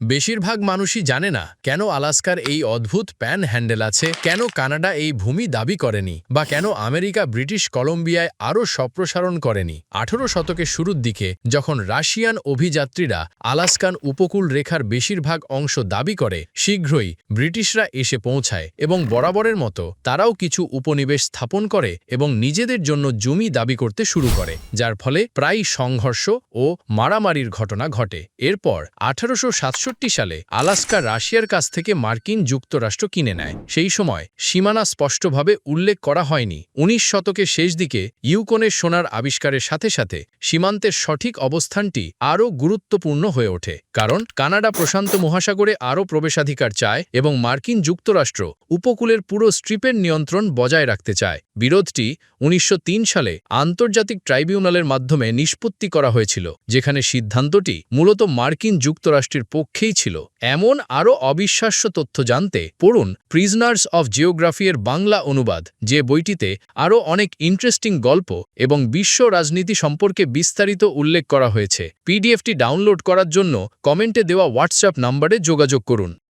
বেশিরভাগ মানুষই জানে না কেন আলাস্কার এই অদ্ভুত প্যান হ্যান্ডেল আছে, কেন কানাডা এই ভূমি দাবি করেনি, বা কেন আমেরিকা ব্রিটিশ কলম্বিয়ায় আরও সম্প্রসারণ করেনি। আঠেরো শতকের শুরুর দিকে, যখন রাশিয়ান অভিযাত্রীরা আলাস্কান উপকূল রেখার বেশিরভাগ অংশ দাবি করে, শীঘ্রই ব্রিটিশরা এসে পৌঁছায় এবং বরাবরের মতো তারাও কিছু উপনিবেশ স্থাপন করে এবং নিজেদের জন্য জমি দাবি করতে শুরু করে, যার ফলে প্রায় সংঘর্ষ ও মারামারির ঘটনা ঘটে। এরপর আঠারোশো সালে আলাস্কা রাশিয়ার কাছ থেকে মার্কিন যুক্তরাষ্ট্র কিনে নেয়। সেই সময় সীমানা স্পষ্টভাবে উল্লেখ করা হয়নি। উনিশ শতকের শেষ দিকে ইউকনের সোনার আবিষ্কারের সাথে সাথে সীমান্তের সঠিক অবস্থানটি আরও গুরুত্বপূর্ণ হয়ে ওঠে। কারণ কানাডা প্রশান্ত মহাসাগরে আরও প্রবেশাধিকার চায় এবং মার্কিন যুক্তরাষ্ট্র উপকূলের পুরো স্ট্রিপের নিয়ন্ত্রণ বজায় রাখতে চায়। বিরোধটি উনিশশো তিন সালে আন্তর্জাতিক ট্রাইব্যুনালের মাধ্যমে নিষ্পত্তি করা হয়েছিল, যেখানে সিদ্ধান্তটি মূলত মার্কিন যুক্তরাষ্ট্রের পক্ষেই ছিল। এমন আরও অবিশ্বাস্য তথ্য জানতে পড়ুন প্রিজনার্স অফ জিওগ্রাফি এর বাংলা অনুবাদ, যে বইটিতে আরও অনেক ইন্টারেস্টিং গল্প এবং বিশ্ব রাজনীতি সম্পর্কে বিস্তারিত উল্লেখ করা হয়েছে। পিডিএফটি ডাউনলোড করার জন্য কমেন্টে দেওয়া হোয়াটসঅ্যাপ নম্বরে যোগাযোগ করুন।